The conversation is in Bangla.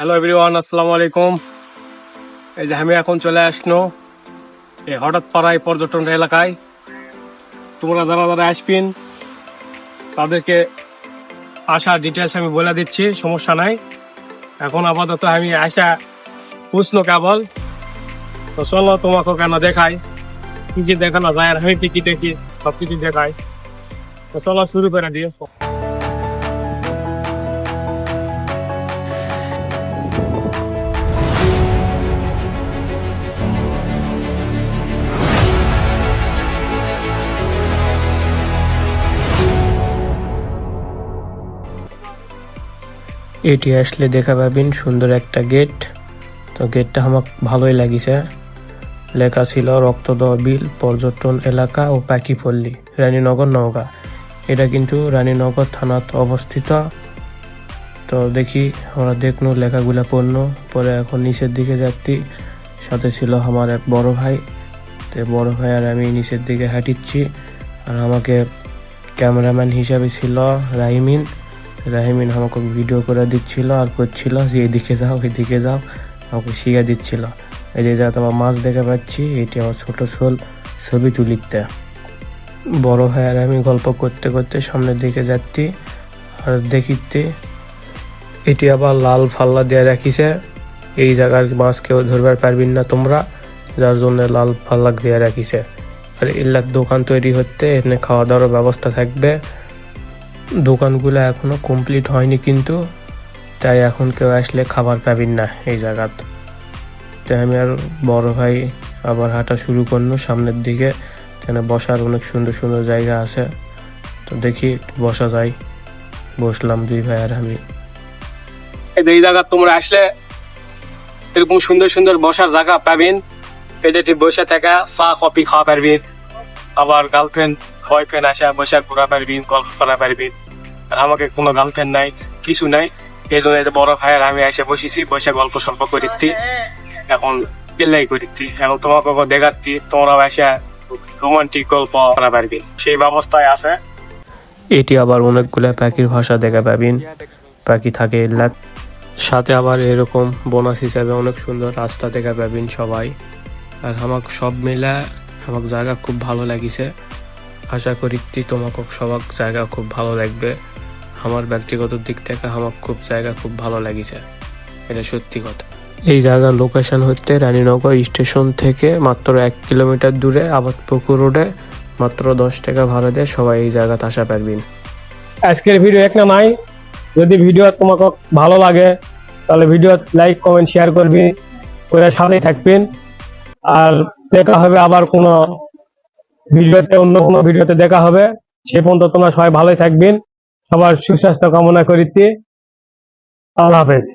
হ্যালো এভরিওয়ান আসসালামু আলাইকুম। এই যে আমি এখন চলে আসলো এই হঠাৎ পাড়ায় পর্যটন এলাকায়। তোমরা যারা যারা আসবেন, তাদেরকে আসার ডিটেলস আমি বলে দিচ্ছি, সমস্যা নাই। এখন আপাতত আমি আসা বুঝলো কেবল। তো চলো তোমাকে কেন দেখাই? কি যে দেখানো যায় আর আমি কি কি দেখি সবকিছু দেখাই। তো চলো শুরু করে দিও এটি আসলে দেখা পাবেন সুন্দর একটা গেট। তো গেটটা আমার ভালোই লাগিছে। লেখা ছিল রক্তদহ বিল, পর্যটন এলাকা ও পাখিপল্লী রানীনগর নওগাঁ। এটা কিন্তু রানীনগর থানাত অবস্থিত। তো দেখি আমরা দেখনু লেখাগুলা পড়নু। পরে এখন নিচের দিকে যাচ্ছি। সাথে ছিল আমার এক বড় ভাই। তো বড় ভাই আর আমি নিচের দিকে হাঁটিচ্ছি। আর আমাকে ক্যামেরাম্যান হিসাবে ছিল রাহিমিন রাহিমিন আমাকে ভিডিও করে দিচ্ছিল আর করছিল, যে এদিকে যাও এদিকে যাও, আমাকে শিখে দিচ্ছিল। এই যে যা তোমার মাছ দেখে পাচ্ছি, এটি আমার ছোট শোল, ছবি তুলিতে। বড় ভাই আর আমি গল্প করতে করতে সামনের দিকে যাচ্ছি আর দেখিতে এটি আবার লাল ফাল্লা দিয়ে রাখিছে। এই জায়গার মাছ কেউ ধরবার পারবেন না তোমরা, যার জন্য লাল ফাল্লা দিয়ে রাখিছে। আর এলার দোকান তৈরি হতে এখানে খাওয়া দাওয়ার ব্যবস্থা থাকবে। দোকানগুলো এখনও কমপ্লিট হয়নি কিন্তু, তাই এখন কেউ আসলে খাবার পাবেন না এই জায়গাত। তাই আমি আর বড় ভাই আবার হাঁটা শুরু করল সামনের দিকে এখানে বসার অনেক সুন্দর সুন্দর জায়গা আছে। তো দেখি একটু বসা যায়। বসলাম দুই ভাই আর আমি। এই জায়গা তোমরা আসলে এরকম সুন্দর সুন্দর বসার জায়গা পাবেন। এদেরটি বসে থাকা, চা, কফি খাওয়া পারবেন। আবার গার্লফ্রেন্ড বয়ফ্রেন্ড আসা, বসে ঘোরা পারবেন, গল্প করা পারবেন। আর আমাকে কোনো গার্লফ্রেন্ড নাই, কিছু নাই। এই জন্য বড় ভাইয়ের আমি এসে বসেছি, বসে গল্প সল্প করিচ্ছি। এখন পেলাই করিচ্ছি। এখন তোমাকে দেখাচ্ছি তোমরাও এসে রোমান্টিক গল্প করা পারবি। সেই ব্যবস্থায় আছে। এটি আবার অনেকগুলো পাখির ভাষা দেখা পাবেন। পাখি থাকে সাথে আবার এরকম বোনাস হিসাবে অনেক সুন্দর রাস্তা দেখা পাবেন সবাই। আর আমাক সব মিলা আমাক জায়গা খুব ভালো লাগিছে। আশা করি তোমাকে সবাক জায়গা খুব ভালো লাগবে। আমার ব্যক্তিগত দিক থেকে আমার খুব জায়গা খুব ভালো লাগিছে। এটা সত্যি কথা। এই জায়গার লোকেশন হচ্ছে রানীনগর স্টেশন থেকে মাত্র এক কিলোমিটার দূরে আবাদপুকুর রোডে মাত্র দশ টাকা ভাড়া দিয়ে সবাই এই জায়গাতে আসা পারবেন। আজকের ভিডিও এক না নাই। যদি ভিডিও তোমাকে ভালো লাগে তাহলে ভিডিও লাইক কমেন্ট শেয়ার করবি করে সাথে থাকবেন। আর দেখা হবে আবার কোনো ভিডিওতে অন্য কোনো ভিডিওতে দেখা হবে। সে পর্যন্ত তোমরা সবাই ভালোই থাকবেন। সবার সুস্বাস্থ্য কামনা করিতে আল্লাহ হাফেজ।